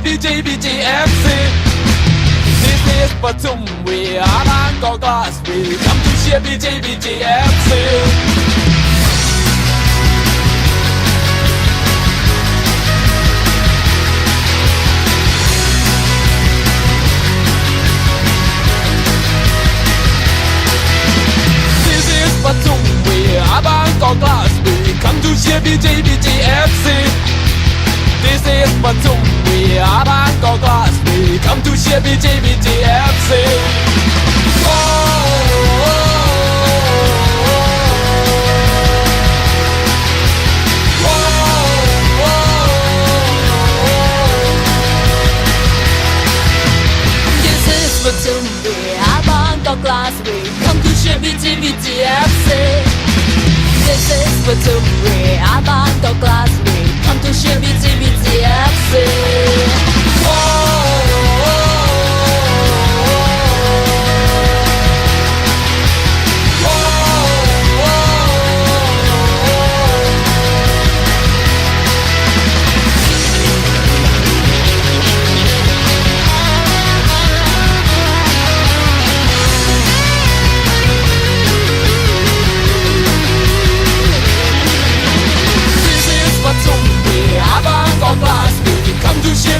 BJBJFC. This is Batumwe, Arango Glassby. Come to share BJBJFC. This is Batumwe, Arango Glassby. Come to share BJBJFC. This is Glassby. Come to share BJBJFC. This is for Tumbi, I'm on glass we come to Chevy TVTFC. This is for Tumbi, I'm on glass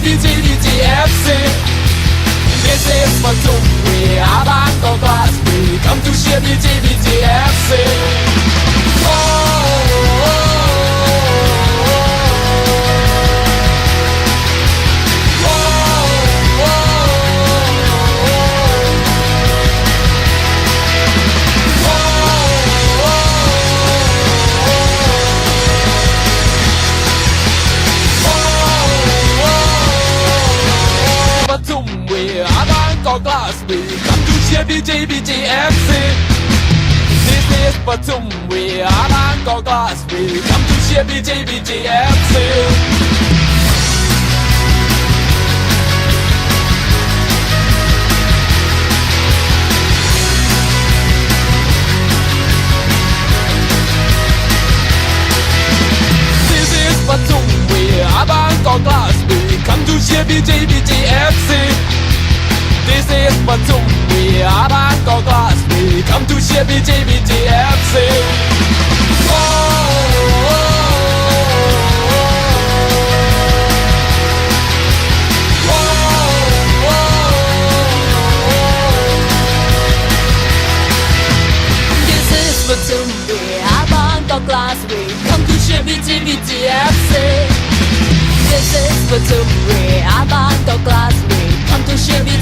Come to share BJBJFC. This is Batumwe, Arango Glassby. Arango Glassby. Come to share BJBJFC. This is Batumwe, Arango Glassby. Come to share BJBJFC. This is Batumwe, Arango Glassby. Come to share BJBJFC. Share This is for to Tumbi, I'm on glass we come to TVTFC.